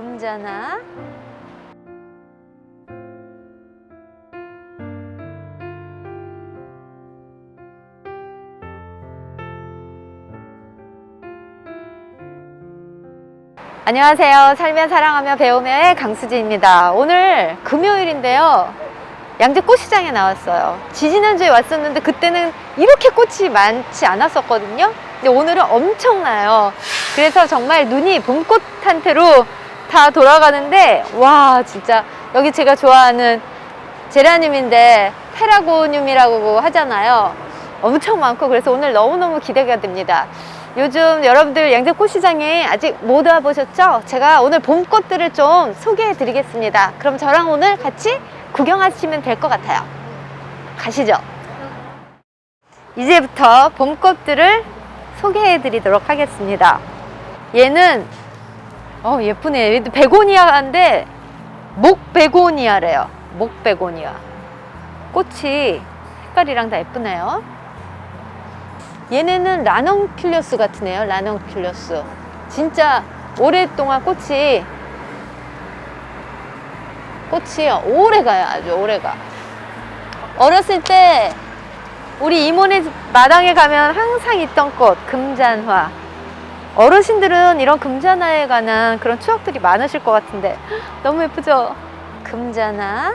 금자나 안녕하세요. 살며 사랑하며 배우며의 강수지입니다. 오늘 금요일인데요. 양재 꽃시장에 나왔어요. 지지난주에 왔었는데 그때는 이렇게 꽃이 많지 않았었거든요. 근데 오늘은 엄청나요. 그래서 정말 눈이 봄꽃 한테로 다 돌아가는데 와 진짜 여기 제가 좋아하는 제라늄인데 페라고늄이라고 하잖아요. 엄청 많고 그래서 오늘 너무너무 기대가 됩니다. 요즘 여러분들 양재 꽃 시장에 아직 못 와보셨죠? 제가 오늘 봄꽃들을 좀 소개해 드리겠습니다. 그럼 저랑 오늘 같이 구경하시면 될 것 같아요. 가시죠. 이제부터 봄꽃들을 소개해 드리도록 하겠습니다. 얘는 어 예쁘네. 베고니아인데 목베고니아래요. 목베고니아. 꽃이 색깔이랑 다 예쁘네요. 얘네는 라넌큘러스 같으네요. 라넌큘러스. 진짜 오랫동안 꽃이 꽃이 오래 가요. 아주 오래 가. 어렸을 때 우리 이모네 집 마당에 가면 항상 있던 꽃 금잔화. 어르신들은 이런 금잔화에 관한 그런 추억들이 많으실 것 같은데 너무 예쁘죠? 금잔화.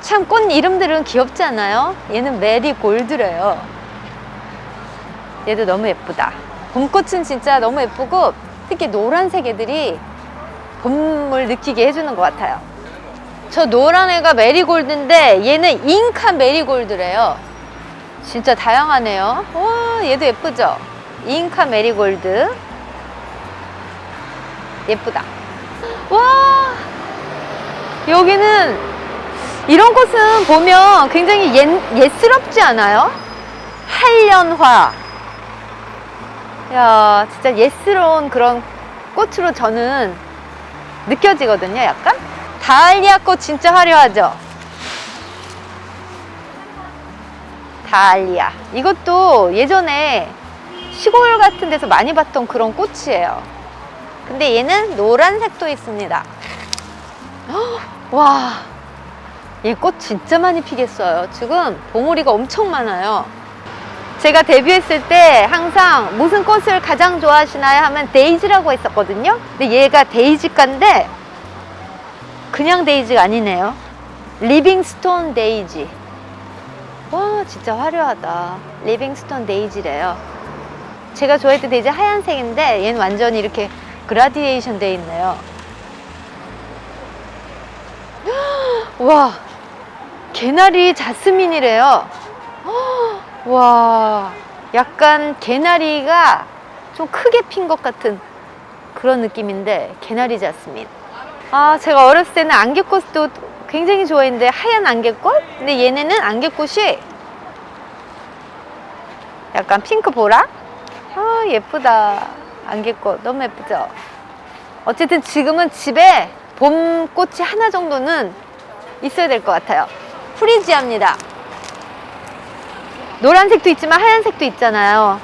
참꽃 이름들은 귀엽지 않아요? 얘는 메리골드래요. 얘도 너무 예쁘다. 봄꽃은 진짜 너무 예쁘고 특히 노란색 애들이 봄을 느끼게 해주는 것 같아요. 저 노란 애가 메리골드인데 얘는 잉카 메리골드래요. 진짜 다양하네요. 와, 얘도 예쁘죠? 잉카 메리골드. 예쁘다. 와, 여기는 이런 꽃은 보면 굉장히 옛, 옛스럽지 않아요? 한련화. 야, 진짜 옛스러운 그런 꽃으로 저는 느껴지거든요, 약간? 다알리아 꽃 진짜 화려하죠? 다알리아. 이것도 예전에 시골 같은 데서 많이 봤던 그런 꽃이에요. 근데 얘는 노란색도 있습니다. 헉, 와, 이 꽃 진짜 많이 피겠어요. 지금 봉우리가 엄청 많아요. 제가 데뷔했을 때 항상 무슨 꽃을 가장 좋아하시나요? 하면 데이지라고 했었거든요. 근데 얘가 데이지가인데 그냥 데이지가 아니네요. 리빙스톤 데이지. 와, 진짜 화려하다. 리빙스톤 데이지래요. 제가 좋아했던 데이지 하얀색인데 얘는 완전히 이렇게 그라디에이션 돼 있네요. 와, 개나리 자스민이래요. 와, 약간 개나리가 좀 크게 핀 것 같은 그런 느낌인데 개나리 자스민. 아, 제가 어렸을 때는 안개꽃도 굉장히 좋아했는데 하얀 안개꽃? 근데 얘네는 안개꽃이 약간 핑크 보라? 아, 예쁘다. 안개꽃 너무 예쁘죠? 어쨌든 지금은 집에 봄꽃이 하나 정도는 있어야 될 것 같아요. 프리지아입니다. 노란색도 있지만 하얀색도 있잖아요.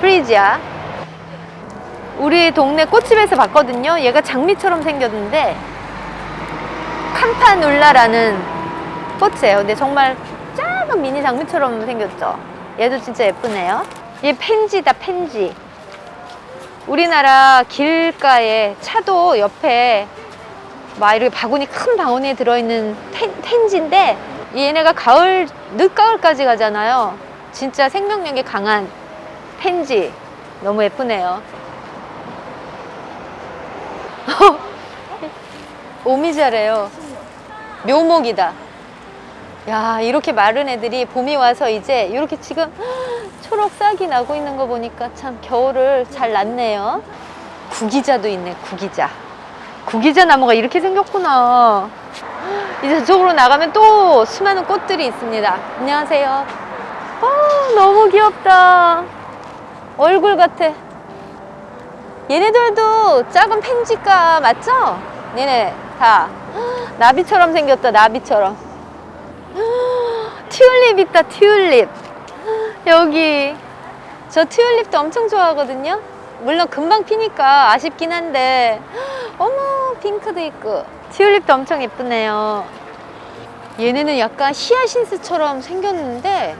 프리지아. 우리 동네 꽃집에서 봤거든요. 얘가 장미처럼 생겼는데 캄파눌라라는 꽃이에요. 근데 정말 작은 미니 장미처럼 생겼죠. 얘도 진짜 예쁘네요. 얘 펜지다 펜지. 우리나라 길가에 차도 옆에 막 이렇게 바구니 큰 바구니에 들어있는 텐, 텐지인데 얘네가 가을 늦가을까지 가잖아요. 진짜 생명력이 강한 펜지 너무 예쁘네요. 오미자래요. 묘목이다. 야 이렇게 마른 애들이 봄이 와서 이제 이렇게 지금 초록 싹이 나고 있는 거 보니까 참 겨울을 잘 났네요. 구기자도 있네 구기자. 구기자 나무가 이렇게 생겼구나. 이제 저쪽으로 나가면 또 수많은 꽃들이 있습니다. 안녕하세요. 아, 너무 귀엽다. 얼굴 같아. 얘네들도 작은 펜지가 맞죠? 얘네 다 나비처럼 생겼다. 나비처럼. 튤립 있다. 튤립. 여기 저 튤립도 엄청 좋아하거든요. 물론 금방 피니까 아쉽긴 한데 어머 핑크도 있고. 튤립도 엄청 예쁘네요. 얘네는 약간 히아신스처럼 생겼는데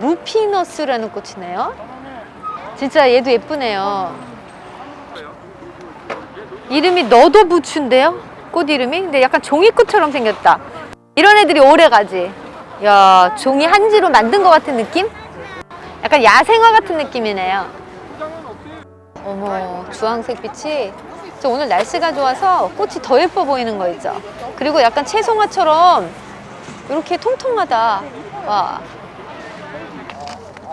루피너스라는 꽃이네요. 진짜 얘도 예쁘네요. 이름이 너도 부추인데요? 꽃 이름이? 근데 약간 종이꽃처럼 생겼다. 이런 애들이 오래 가지 야 종이 한지로 만든 것 같은 느낌? 약간 야생화 같은 느낌이네요. 어머 주황색 빛이? 저 오늘 날씨가 좋아서 꽃이 더 예뻐 보이는 거 있죠? 그리고 약간 채송화처럼 이렇게 통통하다. 와.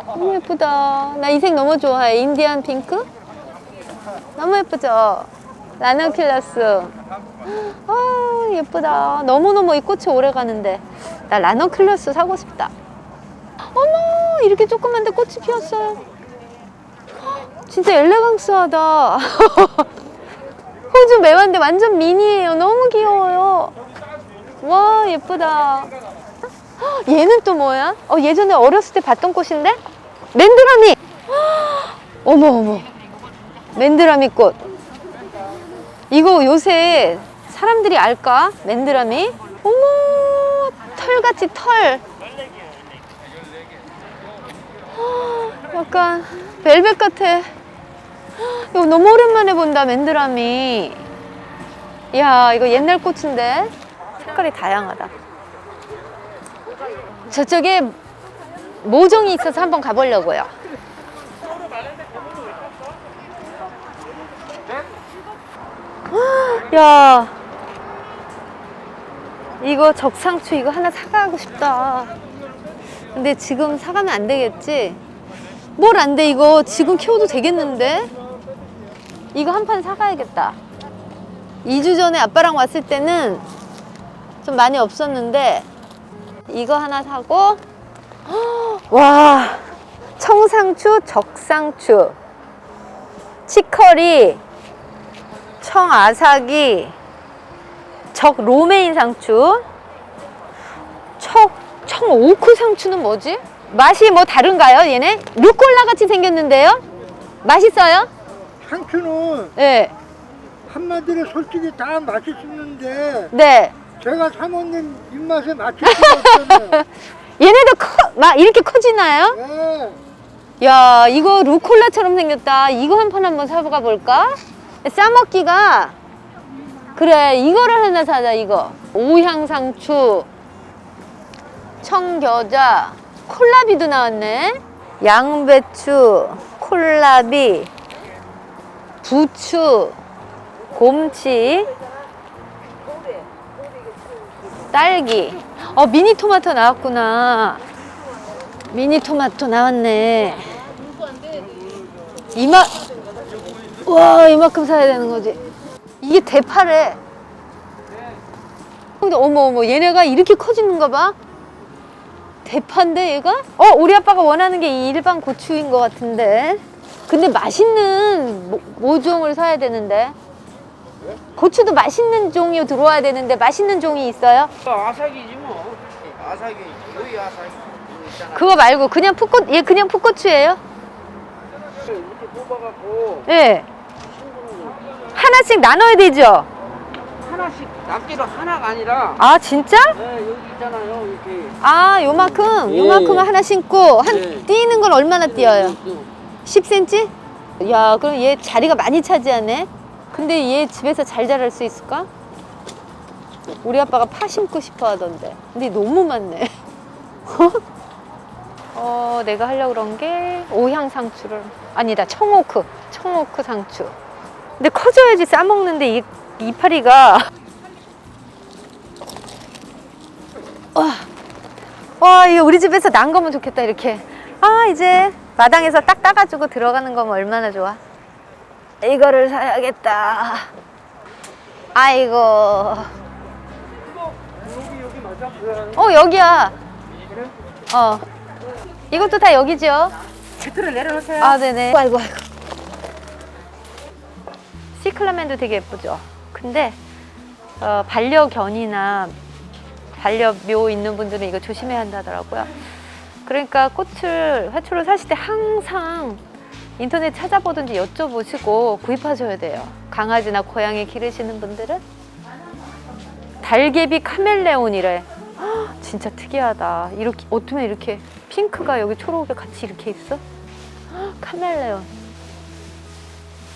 너무 예쁘다. 나 이 색 너무 좋아해. 인디안 핑크? 너무 예쁘죠 라너킬러스. 아 예쁘다. 너무너무 이 꽃이 오래 가는데. 나 라너킬러스 사고 싶다. 어머 이렇게 조그만데 꽃이 피었어요. 진짜 엘레강스하다. 호주 매화인데 완전 미니예요. 너무 귀여워요. 와 예쁘다. 헉, 얘는 또 뭐야? 어, 예전에 어렸을 때 봤던 꽃인데? 맨드라미! 어머 어머. 맨드라미 꽃 이거 요새 사람들이 알까? 맨드라미? 어머 털같이 털. 헉, 약간 벨벳 같아. 이거 너무 오랜만에 본다 맨드라미. 이야 이거 옛날 꽃인데? 색깔이 다양하다. 저쪽에 모종이 있어서 한번 가보려고요 야. 이거 적상추 이거 하나 사가고 싶다. 근데 지금 사가면 안 되겠지? 뭘 안 돼 이거? 지금 키워도 되겠는데? 이거 한 판 사가야겠다. 2주 전에 아빠랑 왔을 때는 좀 많이 없었는데 이거 하나 사고 와 청상추 적상추 치커리 청아사기 적 로메인 상추 청 청 오크 상추는 뭐지? 맛이 뭐 다른가요 얘네? 루꼴라 같이 생겼는데요? 맛있어요? 상추는 네. 한마디로 솔직히 다 맛있었는데 네. 제가 사모님 입맛에 맞출 수가 없잖아요. 얘네도 커, 막 이렇게 커지나요? 네. 야, 이거 루콜라처럼 생겼다. 이거 한 판 한번 사가 볼까? 싸먹기가 그래, 이거를 하나 사자. 이거 오향상추, 청겨자, 콜라비도 나왔네. 양배추, 콜라비, 부추, 곰치, 딸기. 어, 미니 토마토 나왔구나. 미니 토마토 나왔네. 이마, 와, 이만큼 사야 되는 거지. 이게 대파래. 근데 어머, 어머, 얘네가 이렇게 커지는가 봐. 대파인데, 얘가? 어, 우리 아빠가 원하는 게 이 일반 고추인 것 같은데. 근데 맛있는 모, 모종을 사야 되는데. 고추도 맛있는 종이 들어와야 되는데, 맛있는 종이 있어요? 아삭이지 뭐. 아삭이 여기 아삭이 있잖아. 그거 말고 그냥 풋고 얘 그냥 풋고추예요? 이렇게 뽑아갖고 예. 하나씩 나눠야 되죠? 하나씩 낱개로 하나가 아니라 아 진짜? 네, 여기 있잖아요 이렇게. 아 요만큼 예. 요만큼 하나 심고 한 예. 뛰는 건 얼마나 뛰어요? 또 10cm? 야 그럼 얘 자리가 많이 차지하네. 근데 얘 집에서 잘 자랄 수 있을까? 우리 아빠가 파 심고 싶어 하던데. 근데 너무 많네. 어, 내가 하려고 그런 게 오향 상추를 아니다 청오크 청오크 상추. 근데 커져야지 싸먹는데 이 이파리가 와, 와 이거 우리 집에서 난 거면 좋겠다 이렇게. 아 이제 마당에서 딱 따가지고 들어가는 거면 얼마나 좋아. 이거를 사야겠다. 아이고. 어 여기야. 어. 이것도 다 여기죠? 체크를 내려놓으세요. 아 네네. 아이고 아이고. 시클라멘도 되게 예쁘죠. 근데 어, 반려견이나 반려묘 있는 분들은 이거 조심해야 한다더라고요. 그러니까 꽃을 화초를 사실 때 항상 인터넷 찾아보든지 여쭤보시고 구입하셔야 돼요. 강아지나 고양이 기르시는 분들은 달개비 카멜레온이래. 헉, 진짜 특이하다. 이렇게 어쩌면 이렇게 핑크가 여기 초록에 같이 이렇게 있어? 헉, 카멜레온.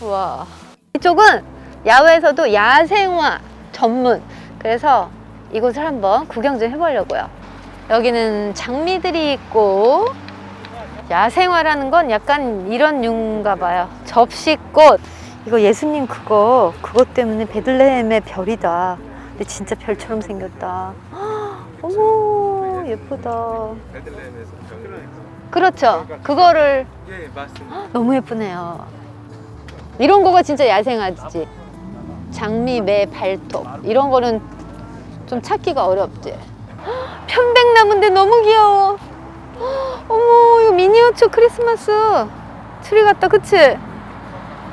와. 이쪽은 야외에서도 야생화 전문. 그래서 이곳을 한번 구경 좀 해보려고요. 여기는 장미들이 있고 야생화라는 건 약간 이런 류인가 봐요. 접시꽃. 이거 예수님 그거 그것 때문에 베들레헴의 별이다. 근데 진짜 별처럼 생겼다. 헉, 어머 예쁘다. 베들레헴에서 병 그렇죠. 그거를 예 맞습니다. 너무 예쁘네요. 이런 거가 진짜 야생화지. 장미, 매, 발톱 이런 거는 좀 찾기가 어렵지. 헉, 편백나무인데 너무 귀여워. 헉, 어머 이거 미니어처 크리스마스 트리 같다, 그치?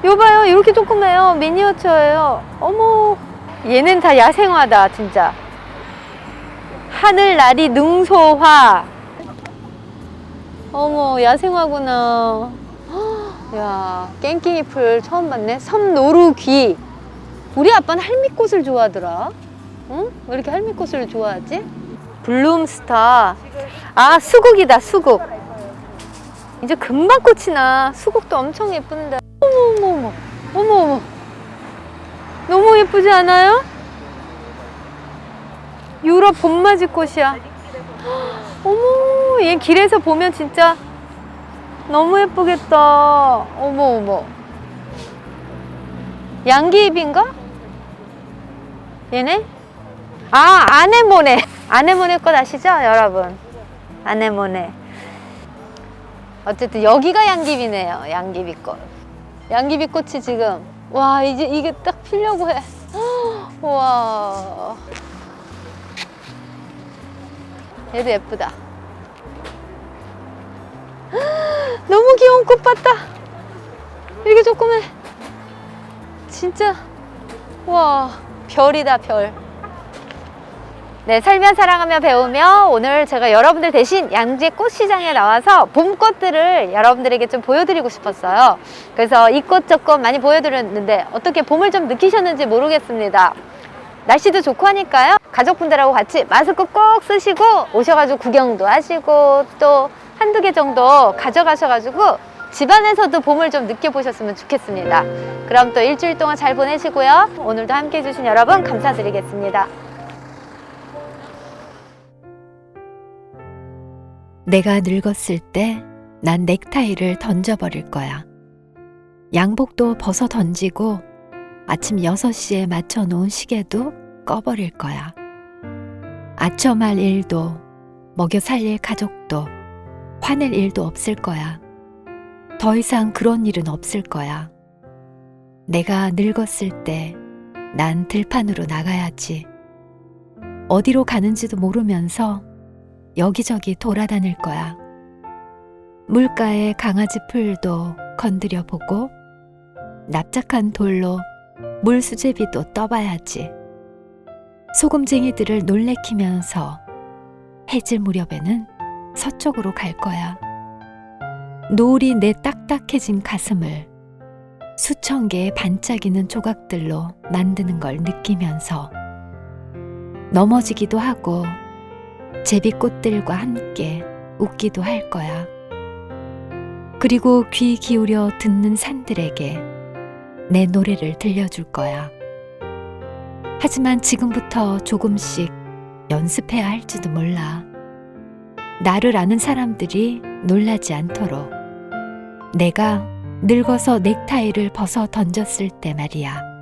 요 봐요, 이렇게 조그매요. 미니어처예요. 어머 얘는 다 야생화다, 진짜. 하늘나리 능소화. 어머 야생화구나. 헉, 야 깽깽이 풀 처음 봤네. 섬노루귀. 우리 아빠는 할미꽃을 좋아하더라. 응? 왜 이렇게 할미꽃을 좋아하지? 블룸스타. 아 수국이다 수국. 이제 금방 꽃이 나. 수국도 엄청 예쁜데. 어머 어머 어머 어머 어머. 너무 예쁘지 않아요? 유럽 봄맞이 꽃이야. 어머, 얘 길에서 보면 진짜 너무 예쁘겠다. 어머, 어머. 양귀입인가? 얘네? 아, 아네모네. 아네모네 꽃 아시죠, 여러분? 아네모네. 어쨌든 여기가 양귀비네요, 양귀비 꽃. 양귀비 꽃이 지금, 와, 이제 이게 딱 피려고 해. 와. 얘도 예쁘다. 너무 귀여운 꽃 봤다. 이렇게 조그매. 진짜 와 별이다 별. 네, 살면 사랑하며 배우며 오늘 제가 여러분들 대신 양재 꽃시장에 나와서 봄꽃들을 여러분들에게 좀 보여드리고 싶었어요. 그래서 이 꽃 저 꽃 많이 보여드렸는데 어떻게 봄을 좀 느끼셨는지 모르겠습니다. 날씨도 좋고 하니까요. 가족분들하고 같이 마스크 꼭 쓰시고 오셔가지고 구경도 하시고 또 한두 개 정도 가져가셔가지고 집안에서도 봄을 좀 느껴보셨으면 좋겠습니다. 그럼 또 일주일 동안 잘 보내시고요. 오늘도 함께 해주신 여러분 감사드리겠습니다. 내가 늙었을 때 난 넥타이를 던져버릴 거야. 양복도 벗어 던지고 아침 6시에 맞춰놓은 시계도 꺼버릴 거야. 아첨할 일도 먹여 살릴 가족도 화낼 일도 없을 거야. 더 이상 그런 일은 없을 거야. 내가 늙었을 때 난 들판으로 나가야지. 어디로 가는지도 모르면서 여기저기 돌아다닐 거야. 물가에 강아지 풀도 건드려 보고 납작한 돌로 물수제비도 떠봐야지. 소금쟁이들을 놀래키면서 해질 무렵에는 서쪽으로 갈 거야. 노을이 내 딱딱해진 가슴을 수천 개의 반짝이는 조각들로 만드는 걸 느끼면서 넘어지기도 하고 제비꽃들과 함께 웃기도 할 거야. 그리고 귀 기울여 듣는 산들에게 내 노래를 들려줄 거야. 하지만 지금부터 조금씩 연습해야 할지도 몰라. 나를 아는 사람들이 놀라지 않도록 내가 늙어서 넥타이를 벗어 던졌을 때 말이야.